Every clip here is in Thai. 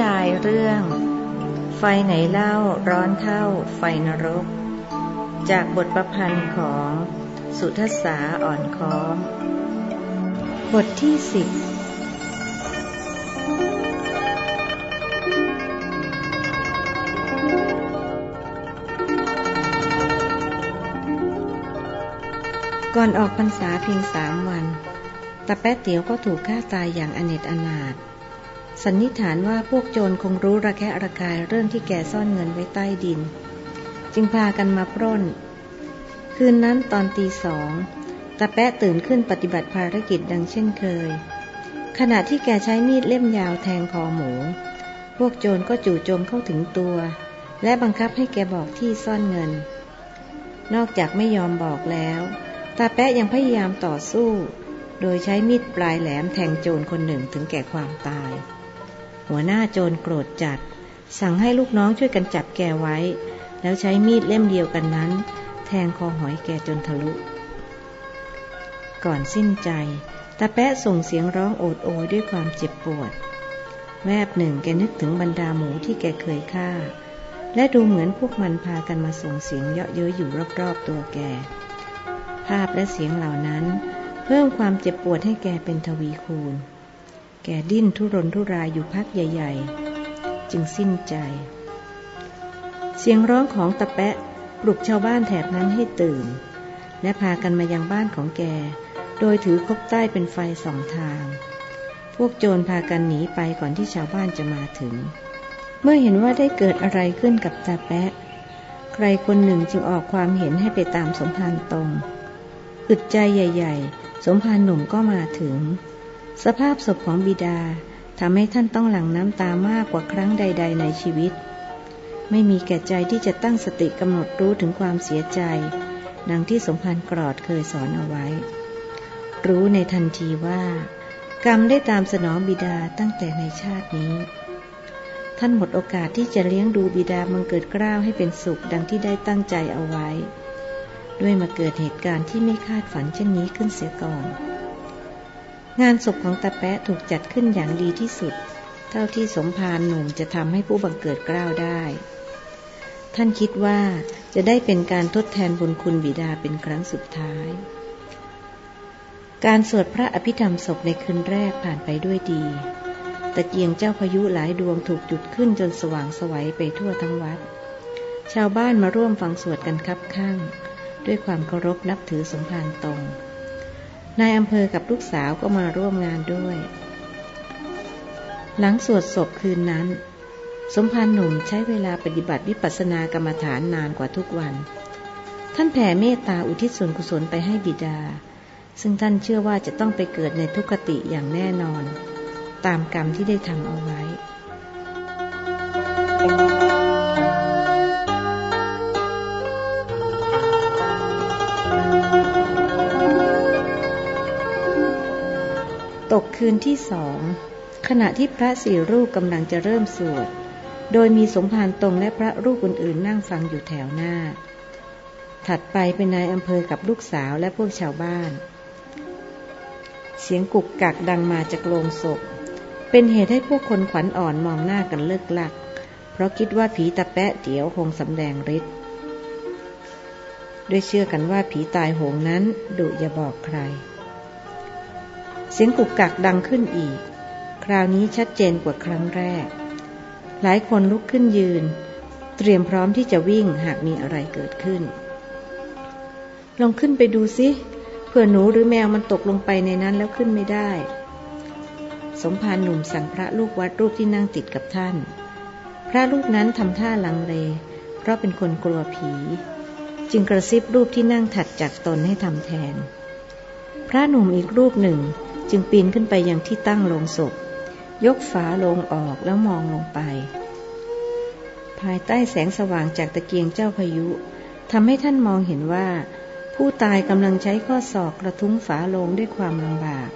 ยายเรื่อง ไฟไหนเล่าร้อนเท่าไฟนรก จากบทประพันธ์ของสุทศาอ่อนค้อม บทที่สิบก่อนออกพรรษาเพียงสามวันตาแป๊ะเตี๋ยวก็ถูกฆ่าตายอย่างอเนจอนาถ สันนิษฐานว่าพวกโจรคงรู้ระแคะระคายเรื่องที่แกซ่อนเงินไว้ใต้ดิน จึงพากันมาปล้น คืนนั้นตอนตีสองตาแปะตื่นขึ้นปฏิบัติภารกิจดังเช่นเคย ขณะที่แกใช้มีดเล่มยาวแทงคอหมู พวกโจรก็จู่โจมเข้าถึงตัว และบังคับให้แกบอกที่ซ่อนเงิน นอกจากไม่ยอมบอกแล้วตาแปะยังพยายามต่อสู้ โดยใช้มีดปลายแหลมแทงโจรคนหนึ่งถึงแก่ความตาย หัวหน้าโจรโกรธจัด สั่งให้ลูกน้องช่วยกันจับแกไว้ แล้วใช้มีดเล่มเดียวกันนั้น แทงคอหอยแกจนทะลุ ก่อนสิ้นใจตาแปะส่งเสียงร้องโอดโอยด้วยความเจ็บปวด แวบหนึ่งแกนึกถึงบรรดาหมูที่แกเคยฆ่า และดูเหมือนพวกมันพากันมาส่งเสียงเยาะเย้ยอยู่รอบๆตัวแก ภาพและเสียงเหล่านั้น เพิ่มความเจ็บปวดให้แกเป็นทวีคูณ แกดิ้นทุรนทุรายอยู่พักใหญ่ ๆ จึงสิ้นใจ เสียงร้องของตะแปะปลุกชาวบ้านแถบนั้นให้ตื่น และพากันมายังบ้านของแก โดยถือคบใต้เป็นไฟสองทาง พวกโจรพากันหนีไปก่อนที่ชาวบ้านจะมาถึง เมื่อเห็นว่าได้เกิดอะไรขึ้นกับตาแปะ ใครคนหนึ่งจึงออกความเห็นให้ไปตามสมภารตรง อึดใจใหญ่ ๆ สมภารหนุ่มก็มาถึง สภาพศพของบิดาทำให้ท่านต้องหลั่งน้ำตามากกว่าครั้งใด ๆ ในชีวิต ไม่มีแก่ใจที่จะตั้งสติกำหนดรู้ถึงความเสียใจ ดังที่สมภารกรอดเคยสอนเอาไว้ รู้ในทันทีว่า กรรมได้ตามสนองบิดาตั้งแต่ในชาตินี้ ท่านหมดโอกาสที่จะเลี้ยงดูบิดามังเกิดกล้าวให้เป็นสุขดังที่ได้ตั้งใจเอาไว้ ด้วยมาเกิดเหตุการณ์ที่ไม่คาดฝันเช่นนี้ขึ้นเสียก่อน งานศพของตาแปะถูกจัดขึ้นอย่างดีที่สุด เท่าที่สมภารหนุ่มจะทำให้ผู้บังเกิดกล้าวได้ ท่านคิดว่าจะได้เป็นการทดแทนบุญคุณบิดาเป็นครั้งสุดท้าย การสวดพระอภิธรรมศพในคืนแรกผ่านไปด้วยดี ตะเกียงเจ้าพายุหลายดวงถูกจุดขึ้นจนสว่างสวัยไปทั่วทั้งวัด ชาวบ้านมาร่วมฟังสวดกันคับข้าง ด้วยความเคารพนับถือสมภารตรง นายอำเภอกับลูกสาวก็มาร่วมงานด้วย หลังสวดศพคืนนั้น สมภารหนุ่มใช้เวลาปฏิบัติวิปัสสนากรรมฐานนานกว่าทุกวัน ท่านแผ่เมตตาอุทิศส่วนกุศลไปให้บิดา ซึ่งท่านเชื่อว่าจะต้องไปเกิดในทุกขติอย่างแน่นอน ตามกรรมที่ได้ทำเอาไว้ ตกคืนที่สอง ขณะที่พระสี่รูปกำลังจะเริ่มสวด โดยมีสมภารตรงและพระรูปอื่นๆ นั่งฟังอยู่แถวหน้า ถัดไปเป็นนายอำเภอกับลูกสาวและพวกชาวบ้าน เสียงกุกกักดังมาจากโลงศพ เป็นเหตุให้พวกคนขวัญอ่อนมองหน้ากันเลิกลัก เพราะคิดว่าผีตะแปะเดี๋ยวคงสำแดงฤทธิ์ด้วยเชื่อกันว่าผีตายโหงนั้นดุอย่าบอกใคร เสียงกุกกักดังขึ้นอีก คราวนี้ชัดเจนกว่าครั้งแรก หลายคนลุกขึ้นยืน เตรียมพร้อมที่จะวิ่งหากมีอะไรเกิดขึ้น ลองขึ้นไปดูสิเผื่อหนูหรือแมวมันตกลงไปในนั้นแล้วขึ้นไม่ได้ สมภารหนุ่มสั่งพระลูกวัดรูปที่นั่งติดกับท่าน พระรูปนั้นทำท่าลังเล เพราะเป็นคนกลัวผี จึงกระซิบรูปที่นั่งถัดจากตนให้ทำแทน พระหนุ่มอีกรูปหนึ่ง จึงปีนขึ้นไปยังที่ตั้งโลงศพ ยกฝาโลงออกแล้วมองลงไป ภายใต้แสงสว่างจากตะเกียงเจ้าพายุทำให้ท่านมองเห็นว่า ผู้ตายกำลังใช้ข้อศอกกระทุ้งฝาโลงด้วยความลำบาก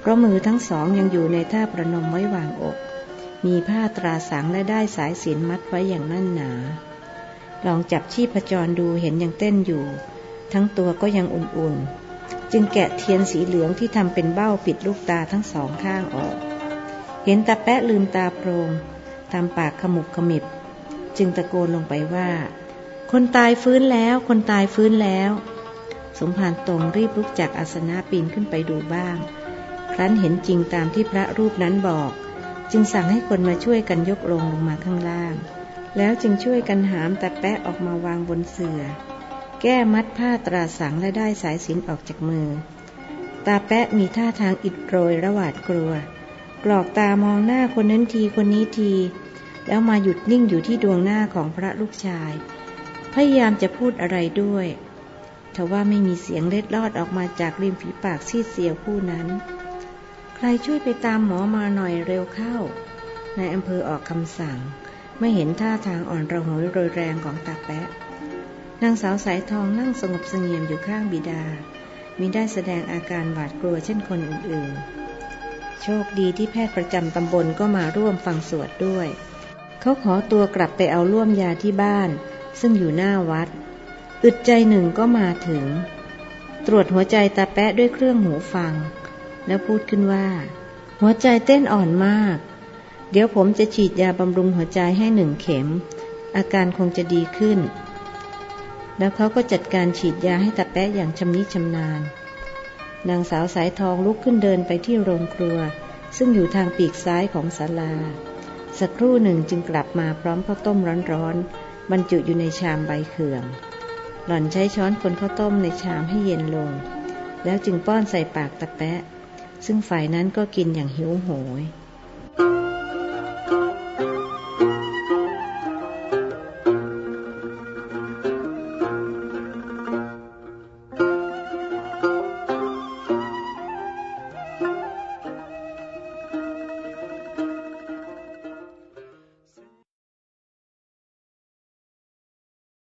เพราะมือทั้งสองยังอยู่ในท่าประนมไว้วางอก มีผ้าตราสังและได้สายสินมัดไว้อย่างนั่นหนา ลองจับชีพจรดูเห็นยังเต้นอยู่ ทั้งตัวก็ยังอุ่นๆ จึงแกะเทียนสีเหลืองที่ทำเป็นเบ้าปิดลูกตาทั้งสองข้างออก เห็นตาแปะลืมตาโพรงทำปากขมุบขมิบ จึงตะโกนลงไปว่า คนตายฟื้นแล้ว คนตายฟื้นแล้ว สมภารตรงรีบลุกจากอาสนะปีนขึ้นไปดูบ้าง ครั้นเห็นจริงตามที่พระรูปนั้นบอก จึงสั่งให้คนมาช่วยกันยกลงลงมาข้างล่าง แล้วจึงช่วยกันหามตะแปะออกมาวางบนเสื่อ แก้มัดผ้าตราสังและได้สายสินออกจากมือ ตาแปะมีท่าทางอิดโรยระหวาดกลัว กรอกตามองหน้าคนนั้นทีคนนี้ที แล้วมาหยุดนิ่งอยู่ที่ดวงหน้าของพระลูกชาย พยายามจะพูดอะไรด้วยทว่าไม่มีเสียงเล็ดลอดออกมาจากริมฝีปากซีดเสียวผู้นั้น ใครช่วยไปตามหมอมาหน่อยเร็วเข้านายอำเภอออกคำสั่ง ไม่เห็นท่าทางอ่อนระหวยโรยแรงของตาแปะ นางสาวสายทองนั่งสงบเสงี่ยมอยู่ข้างบิดา มิได้แสดงอาการหวาดกลัวเช่นคนอื่นๆ โชคดีที่แพทย์ประจำตำบลก็มาร่วมฟังสวดด้วย เขาขอตัวกลับไปเอาร่วมยาที่บ้าน ซึ่งอยู่หน้าวัด อึดใจหนึ่งก็มาถึง ตรวจหัวใจตาแปะด้วยเครื่องหูฟัง แล้วพูดขึ้นว่า หัวใจเต้นอ่อนมาก เดี๋ยวผมจะฉีดยาบำรุงหัวใจให้หนึ่งเข็ม อาการคงจะดีขึ้น แล้วเขาก็จัดการฉีดยาให้ตาแปะอย่างชำนิชำนาญ นางสาวสายทองลุกขึ้นเดินไปที่โรงครัว ซึ่งอยู่ทางปีกซ้ายของศาลา สักครู่หนึ่งจึงกลับมาพร้อมข้าวต้มร้อนๆ บรรจุอยู่ในชามใบเขื่อง หล่อนใช้ช้อนคนข้าวต้มในชามให้เย็นลง แล้วจึงป้อนใส่ปากตะแปะ ซึ่งฝ่ายนั้นก็กินอย่างหิวโหย